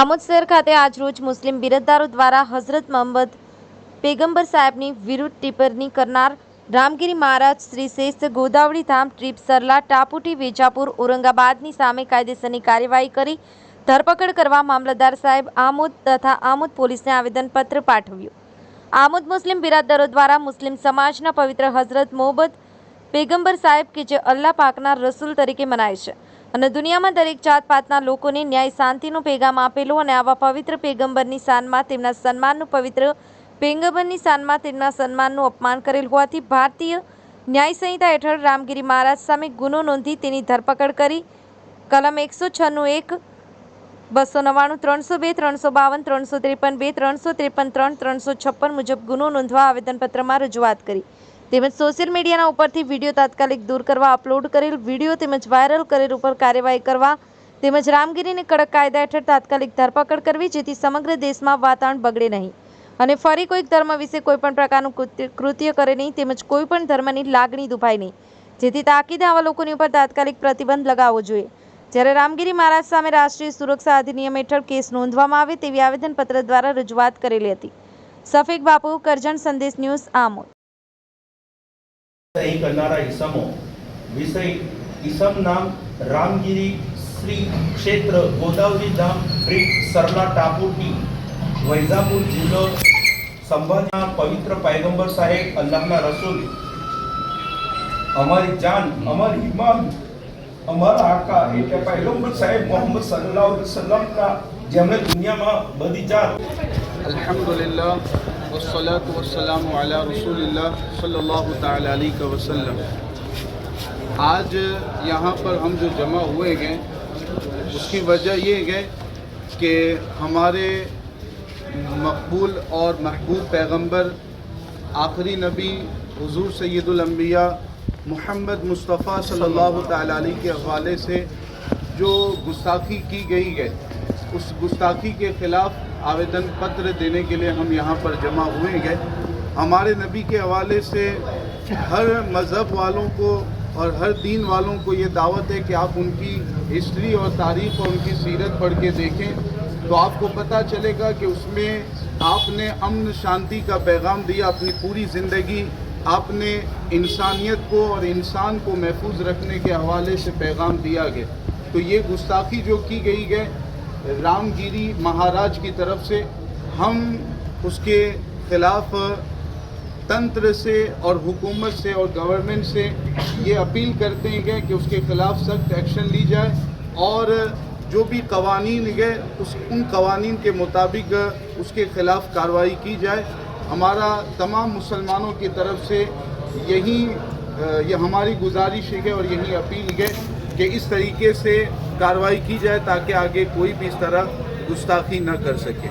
આમોદ શહેર ખાતે આજરોજ મુસ્લિમ બિરદદારો દ્વારા હઝરત મોહમ્મદ પેગંબર સાહેબની વિરુદ્ધ ટિપ્પણી કરનાર રામગીરી મહારાજ શ્રી શ્રેષ્ઠ ગોદાવરી ધામ ટ્રીપ સરલા ટાપુટી વેજાપુર ઔરંગાબાદની સામે કાયદેસરની કાર્યવાહી કરી ધરપકડ કરવા મામલતદાર સાહેબ આમોદ તથા આમોદ પોલીસને આવેદનપત્ર પાઠવ્યું. આમોદ મુસ્લિમ બિરાદરો દ્વારા મુસ્લિમ સમાજના પવિત્ર હઝરત મોહમ્મદ પેગંબર સાહેબ કે જે અલ્લાહ પાકના રસૂલ તરીકે મનાય છે. અને દુનિયામાં દરેક જાત પાતના લોકોને ન્યાય શાંતિનું પેગામ આપેલું અને આવા પવિત્ર પેગંબરની શાનમાં તેમના સન્માનનું પવિત્ર પેગંબરની શાનમાં તેમના સન્માનનું અપમાન કરેલ હોવાથી ભારતીય ન્યાય સંહિતા હેઠળ રામગીરી મહારાજ સામે ગુનો નોંધી તેની ધરપકડ કરી. કલમ એકસો છનું એક, બસો નવ્વાણું, ત્રણસો બે, ત્રણસો બાવન, ત્રણસો ત્રેપન બે, ત્રણસો ત્રેપન, ત્રણ, ત્રણસો છપ્પન મુજબ ગુનો નોંધવા આવેદનપત્રમાં રજૂઆત કરી. તેમજ સોશિયલ મીડિયાના ઉપરથી વીડિયો તાત્કાલિક દૂર કરવા, અપલોડ કરેલ વીડિયો તેમજ વાયરલ કરેલ ઉપર કાર્યવાહી કરવા, તેમજ રામગીરીને કડક કાયદા હેઠળ તાત્કાલિક ધરપકડ કરવી, જેથી સમગ્ર દેશમાં વાતાવરણ બગડે નહીં. અને ફરી કોઈક ધર્મ વિશે કોઈપણ પ્રકારનું કૃત્ય- કરે નહીં, તેમજ કોઈપણ ધર્મની લાગણી દુભાય નહીં. જેથી તાકીદે આવા લોકોની ઉપર તાત્કાલિક પ્રતિબંધ લગાવવો જોઈએ. જ્યારે રામગીરી મહારાજ સામે રાષ્ટ્રીય સુરક્ષા અધિનિયમ હેઠળ કેસ નોંધવામાં આવે તેવી આવેદનપત્ર દ્વારા રજૂઆત કરેલી હતી. સફેદ બાપુ કરજણ સંદેશ ન્યૂઝ આમોદ. સહી કરનારા ઈસમો. વિષય ઈસમ નામ રામગીરી શ્રી ક્ષેત્ર ગોદાવરી ધામ ટ્રીપ સરલા ટાપુટી વૈઝાપુર જિલ્લો સંભાજીના પવિત્ર પૈગંબર સાહેબ અલ્લાહના રસૂલ. અમારી જાન, અમારી ઈમાન, અમારા આકા, એટલે પૈગંબર સાહેબ મોહમ્મદ સલ્લાહ અલૈહિ વસલ્લમના જેમણે દુનિયામાં બધી જાત અલ્હમ્દુલિલ્લાહ વસલાતુ વસલામુ અલા રસૂલિલ્લાહ સલ્લલ્લાહુ તઆલા અલૈહિ વસલ્લમ آج یہاں پر ہم جو جمع ہوئے گئے اس کی وجہ یہ ہے کہ ہمارے مقبول اور محبوب پیغمبر، آخری نبی حضور سید الانبیاء محمد مصطفیٰ صلی اللہ تعالیٰ علیہ کے حوالے سے جو گستاخی کی گئی ہے۔ اس گستاخی کے خلاف آویدن پتر دینے کے لیے ہم یہاں پر جمع ہوئے گئے ہمارے نبی کے حوالے سے ہر مذہب والوں کو اور ہر دین والوں کو یہ دعوت ہے کہ آپ ان کی ہسٹری اور تاریخ اور ان کی سیرت پڑھ کے دیکھیں۔ تو آپ کو پتہ چلے گا کہ اس میں آپ نے امن شانتی کا پیغام دیا، اپنی پوری زندگی آپ نے انسانیت کو اور انسان کو محفوظ رکھنے کے حوالے سے پیغام دیا گیا۔ تو یہ گستاخی جو کی گئی ہے رام گیری مہاراج کی طرف سے ہم اس کے خلاف تنتر سے اور حکومت سے اور گورنمنٹ سے یہ اپیل کرتے ہیں کہ اس کے خلاف سخت ایکشن لی جائے اور جو بھی قوانین گئے اس ان قوانین کے مطابق اس کے خلاف کارروائی کی جائے۔ ہمارا تمام مسلمانوں کی طرف سے یہی، یہ ہماری گزارش ہے اور یہی اپیل ہے کہ اس طریقے سے کاروائی کی جائے تاکہ آگے کوئی بھی اس طرح گستاخی نہ کر سکے۔